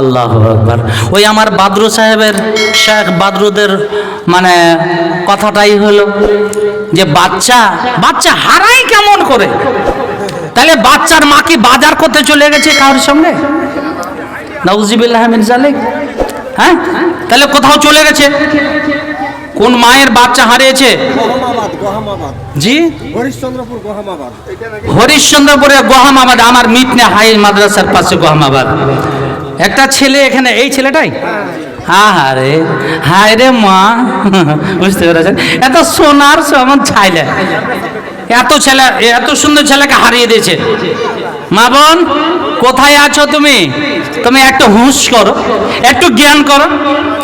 আল্লাহ ওই আমার বাদরু সাহেবের শেখ বাদরুদের মানে কথাটাই হলো যে, বাচ্চা বাচ্চা হারাই কেমন করে? তাহলে বাচ্চার মা কি বাজার করতে চলে গেছে কারোর সঙ্গে? নাউজিবিল্লাহ মিন জালিক হ্যাঁ? তাহলে কোথাও চলে গেছে? কোন মায়ের বাচ্চা হারিয়েছে? জি? হরিশ্চন্দ্রপুর হরিশ্চন্দ্রপুরে গহামাবাদ, আমার মিটনে হাই মাদ্রাসার পাশে গহামাবাদ। একটা ছেলে এখানে, এই ছেলেটাই? হ্যাঁ রে হায় রে মা। বুঝতে পেরেছেন? এত সোনার আমার ছাইলে এত ছেলে, এত সুন্দর ছেলেকে হারিয়ে দিয়েছে। মা বোন, কোথায় আছো তুমি? তুমি একটু হুঁশ করো, একটু জ্ঞান করো।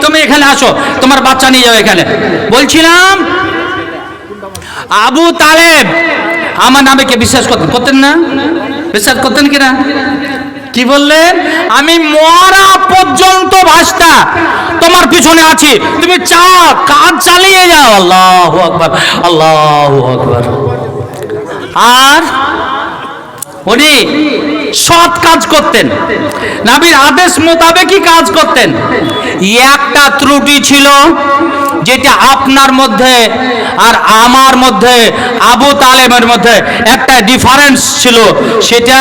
তুমি এখানে আসো, তোমার বাচ্চা নিয়ে যাও এখানে। বলছিলাম, আবু তালেব, আমার নামে কে বিশ্বাস করতেন? করতেন না? বিশ্বাস করতেন কিনা? কি বললেন? আমি মরা পর্যন্ত ভাষটা তোমার পিছনে আছি। তুমি চাও কাজ চালিয়ে যাও। আল্লাহ আকবার আল্লাহ আকবার। আর উনি সৎ কাজ করতেন। নাবির আদেশ মোতাবেকই কাজ করতেন। একটা ত্রুটি ছিল যেটা আপনার মধ্যে আর আমার মধ্যে, আবু তালেমের মধ্যে একটা ডিফারেন্স ছিল। সেটা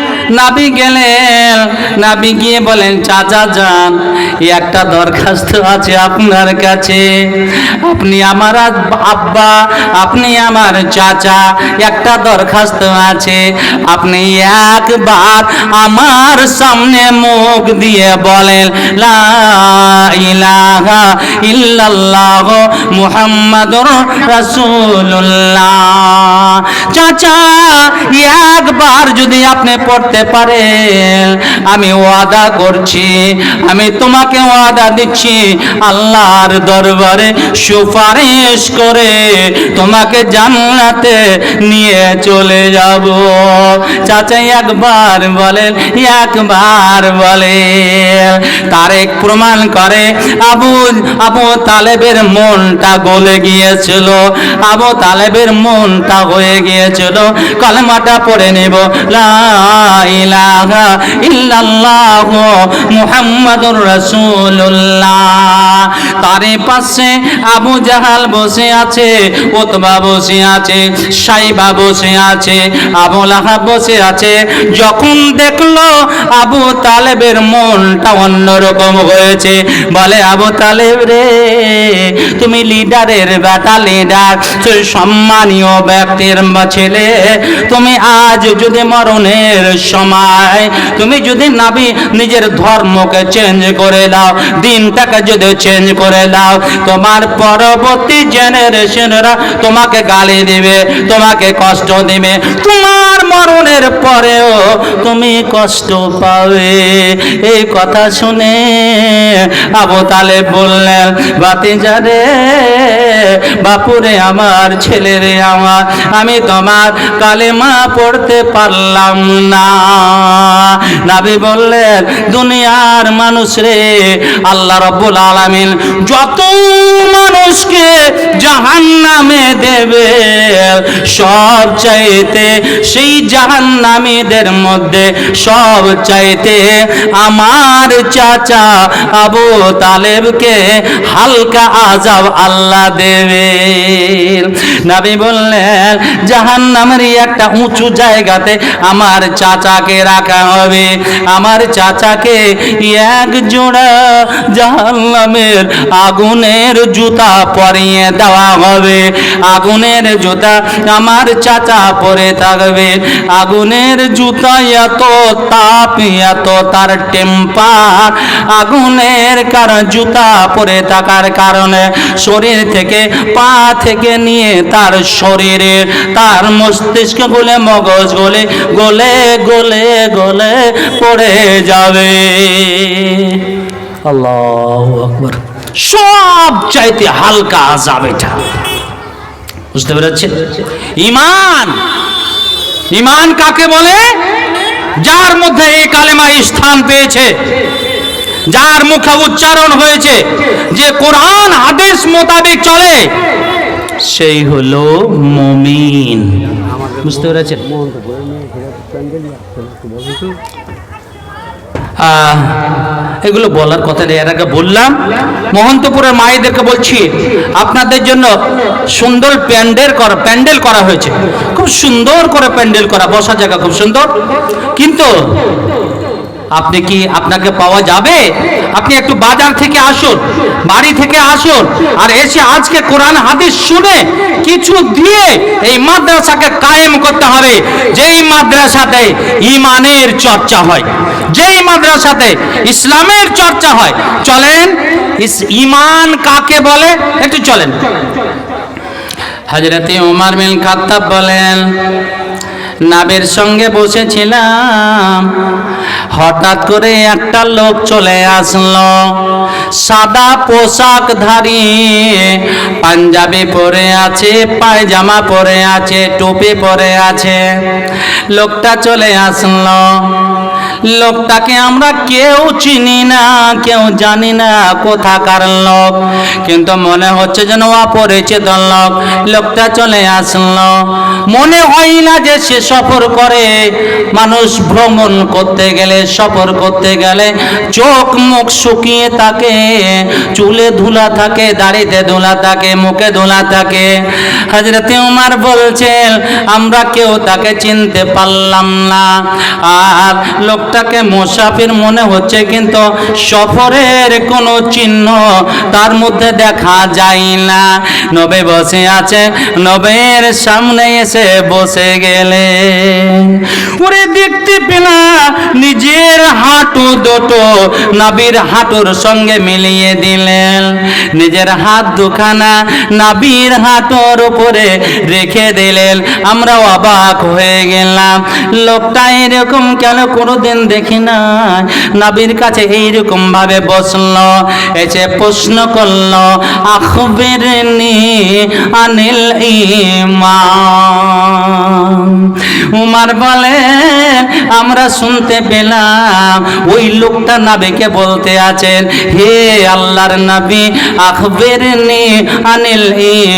নাবি গেলেন, নাবি গিয়ে বলেন, চাচা যান একটা দরখাস্ত আছে আপনার কাছে। আপনি আমার আব্বা, আপনি আমার চাচা, একটা দরখাস্ত আছে। আপনি একবার আমার সামনে মুখ দিয়ে বলেন, লা ইলাহা ইল্লাল্লাহ মুহাম্মাদুর রাসূলুল্লাহ। চাচা, একবার যদি আপনি পড়তে পারেন আমি ওয়াদা করছি, আমি তোমাকে ওয়াদা দিচ্ছি। আল্লাহর দরবারে সুপারিশ করে তোমাকে জান্নাতে নিয়ে চলে যাব। চাচা একবার বলেন একবার বলেন। তারেক প্রমাণ করে, আবু আবু তালেবের মনটা গলে গিয়েছিল। আবু তালেবের মনটা হয়ে গিয়েছিল। কলমাটা পড়ে নেব। লা ইল্লাল্লাহ মুহাম্মাদুর রাসূলুল্লাহ। তারে পাশে আবু জাহাল বসে আছে বসে আছে, সাইবা বসে আছে, আবু লাহাব বসে আছে। যখন দেখল আবু তালেবের মনটা অন্যরকম হয়েছে, বলে, আবু তালেব রে, তুমি লিডারের বেটা লিডার, তুই সম্মানীয় ব্যক্তির ছেলে, তুমি আজ যদি মরণের সময়। তুমি যদি নাবি নিজের ধর্মকে চেঞ্জ করে দাও, দিনটাকে যদি চেঞ্জ করে দাও, তোমার পরবর্তী জেনারেশনরা তোমাকে গালি দিবে, তোমাকে কষ্ট দিবে। তোমার মরণের পরেও তুমি কষ্ট পাবে। এই কথা শুনে আবু তালে বললেন বাতি যারে বাপুরে আমার, ছেলেরে আমার, আমি তোমার কালেমা পড়তে পারলাম না। নাবি বললেন দুনিয়ার মানুষ রে আল্লাহ রব্বুল আলামিন যত মানুষকে জাহান নামে দেবে সব চাইতে, সেই জাহান নামীদের মধ্যে সব চাইতে আমার চাচা আবু তালেবকে হালকা আজাব আল্লাহ দেবে নবী বললেন জাহান নামেরই একটা উঁচু জায়গাতে আমার চাচাকে রাখা হবে। আমার চাচাকে এক জোড়া জাহান নামের আগুনের জুতা পরিয়ে দেওয়া হবে। আগুনের জুতা আমার চাচা পরে থাকবে। আগুনের জুতা এত, তাপ এত, তার টেম্পার। আগুনের কারণ জুতা পরে থাকার কারণে শরীর থেকে, পা থেকে নিয়ে তার শরীরে, তার মস্তিষ্ক গলে মগজ গলে গলে গলে গলে পড়ে যাবে। আল্লাহ আকবর। সব চাইতে হালকা আজাব এটা। বুঝতে পেরেছেন? ইমান ইমান কাকে বলে? যার মধ্যে এই কালেমা স্থান পেয়েছে, যার মুখে উচ্চারণ হয়েছে, যে কোরআন, হাদিস মোতাবেক চলে, সেই হলো মমিন। বুঝতে পেরেছেন? এগুলো বলার কথা নেই। এর আগে বললাম, মহন্তপুরের মায়েদেরকে বলছি, আপনাদের জন্য সুন্দর প্যান্ডেল করা প্যান্ডেল করা হয়েছে। খুব সুন্দর করে প্যান্ডেল করা, বসার জায়গা খুব সুন্দর। কিন্তু আপনি কি আপনাকে পাওয়া যাবে? আপনি একটু বাজার থেকে আসুন, বাড়ি থেকে আসুন, আর এসে আজকে কোরআন হাদিস শুনে কিছু দিয়ে এই মাদ্রাসাকে কায়েম করতে হবে। যেই মাদ্রাসাতে ইমানের চর্চা হয়, যেই মাদ্রাসাতে ইসলামের চর্চা হয়, চলেন ইমান কাকে বলে? একটু চলেন। হজরতে উমার বিন খাত্তাব বলেন নাবের সঙ্গে বসেছিলাম। হঠাৎ করে একটা লোক চলে আসলো। সাদা পোশাক ধারী, পাঞ্জাবি পরে আছে, পায়জামা পরে আছে, টুপি পরে আছে। লোকটা চলে আসলো। লোকটাকে আমরা কেউ চিনি না, কেউ জানি না কোথাকার লোক। কিন্তু মনে হচ্ছে যেন অপরিচিত লোক। লোকটা চলে আসলো। মনে হয় না যে সে সফর করে। মানুষ ভ্রমণ করতে গেলে, সফর করতে গেলে চোখ মুখ শুকিয়ে থাকে, চুলে ধুলা থাকে, দাড়িতে ধুলা থাকে, মুখে ধুলা থাকে। হাজরতে উমার বলছেন, আমরা কেউ তাকে চিনতে পারলাম না। আর লোকটাকে মোসাফির মনে হচ্ছে, কিন্তু সফরের কোনো চিহ্ন তার মধ্যে দেখা যায় না। নবে বসে আছে, নবের সামনে এসে বসে গেলে। ওরে দেখতে পেলা, নিজের হাঁটু দুটো নাবির হাঁটুর সঙ্গে মিলিয়ে দিলেন। নিজের হাত দুখানা নাবির হাঁটুর উপরে রেখে দিলেন। আমরা অবাক হয়ে গেলাম। লোকটা এরকম কেন কোনোদিন দেখি না নাবির কাছে এইরকম ভাবে বসল, এসে প্রশ্ন করল আখবিরনি আনিল উমার বলেন আমরা শুনতে পেলাম, ওই লোকটা নাবিকে বলতে আছেন, হে আল্লাহর নাবি আখবিরনি আনিল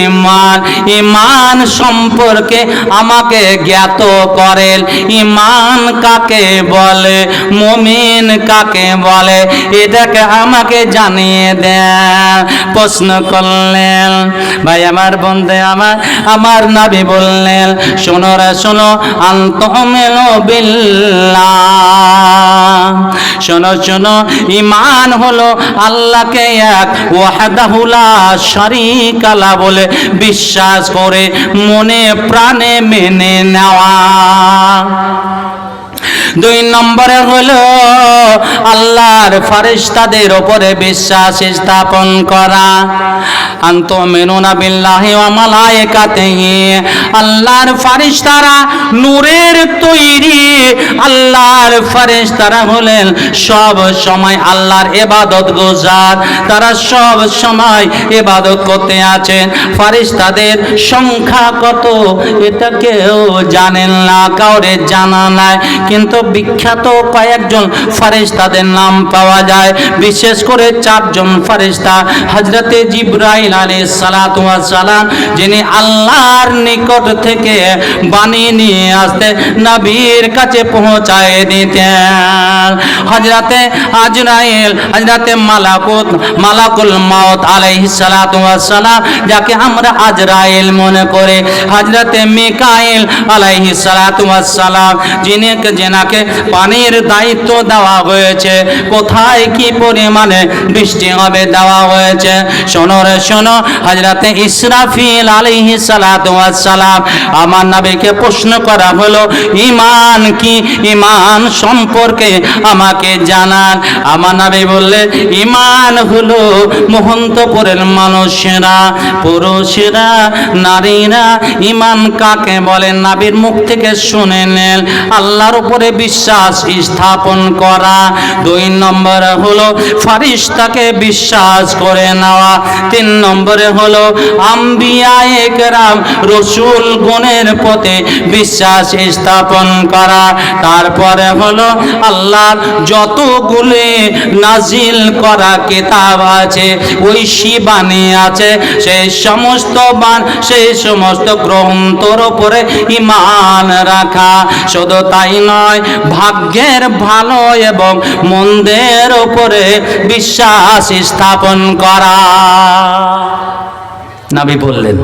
ইমান? ইমান সম্পর্কে আমাকে জ্ঞাত করেন। ইমান কাকে বলে? মুমিন কাকে বলে? এটাকে আমাকে জানিয়ে দেন। প্রশ্ন করলেন, ভাই, আমার বন্ধে, আমার আমার নাবি বললেন, শোনো রে, শোনো আন্তমেল বিল্লাহ। শোনো শোনো ইমান হলো আল্লাহকে এক ওয়াহদাহুলা শরিকালা বলে বিশ্বাস করে মনে প্রাণে মেনে নেওয়া। দুই নম্বরে হল আল্লাহর ফারিস্তাদের ওপরে বিশ্বাস স্থাপন করা। আন্ত মেনুনা বিল্লাহি ওয়া মালায়েকাতিহি। আল্লাহর ফারিস্তারা নূরের তৈরি। আল্লাহর ফারিস্তারা হলেন সব সময় আল্লাহর ইবাদত গুজার। তারা সব সময় ইবাদত করতে আছেন। ফারিস্তাদের সংখ্যা কত এটা কেউ জানেন না, কাউরে জানা নাই। কিন্তু বিখ্যাত কয়েকজন ফারিস্তাদের নাম পাওয়া যায়। বিশেষ করে চারজন ফারিস্তা হজরতে জিব্রাইল আলী সালাম, যিনি আল্লাহর নিকট থেকে নিয়ে আসতে কাছে পৌঁছায় দিতেন। আজরাইল মালাকুত, মালাকুল সালাতু ওয়াস যাকে আমরা আজরাইল মনে করে। মিকাইল সালাতু ওয়াস যিনি যেনাকে পানির দায়িত্ব দেওয়া হয়েছে। কোথায় কি পরিমাণে বৃষ্টি হবে দেওয়া হয়েছে? শোনো রে শোনো হজরতে ইসরাফিল ওয়াস সালাম আমার নবীকে প্রশ্ন করা হলো, ইমান কি? ইমান সম্পর্কে আমাকে জানান। আমার নবী বললেন ইমান হলো মহন্তপুরের মানুষেরা, পুরুষেরা, নারীরা। ইমান কাকে বলেন নাবির মুখ থেকে শুনে নেন। আল্লাহর উপরে বিশ্বাস স্থাপন করা। দুই নম্বর হলো, ফারিস্তাকে বিশ্বাস করে নেওয়া। তিন নম্বর নম্বরে হলো রসুল গুণের পথে বিশ্বাস স্থাপন করা। তারপরে হলো আল্লাহর যতগুলি নাজিল করা কিতাব আছে, ওই শিবানী আছে সেই সমস্ত বান সেই সমস্ত গ্রন্থর উপরে ইমান রাখা। শুধু তাই নয়, ভাগ্যের ভালো এবং মন্দের উপরে বিশ্বাস স্থাপন করা। নাবি বললেন।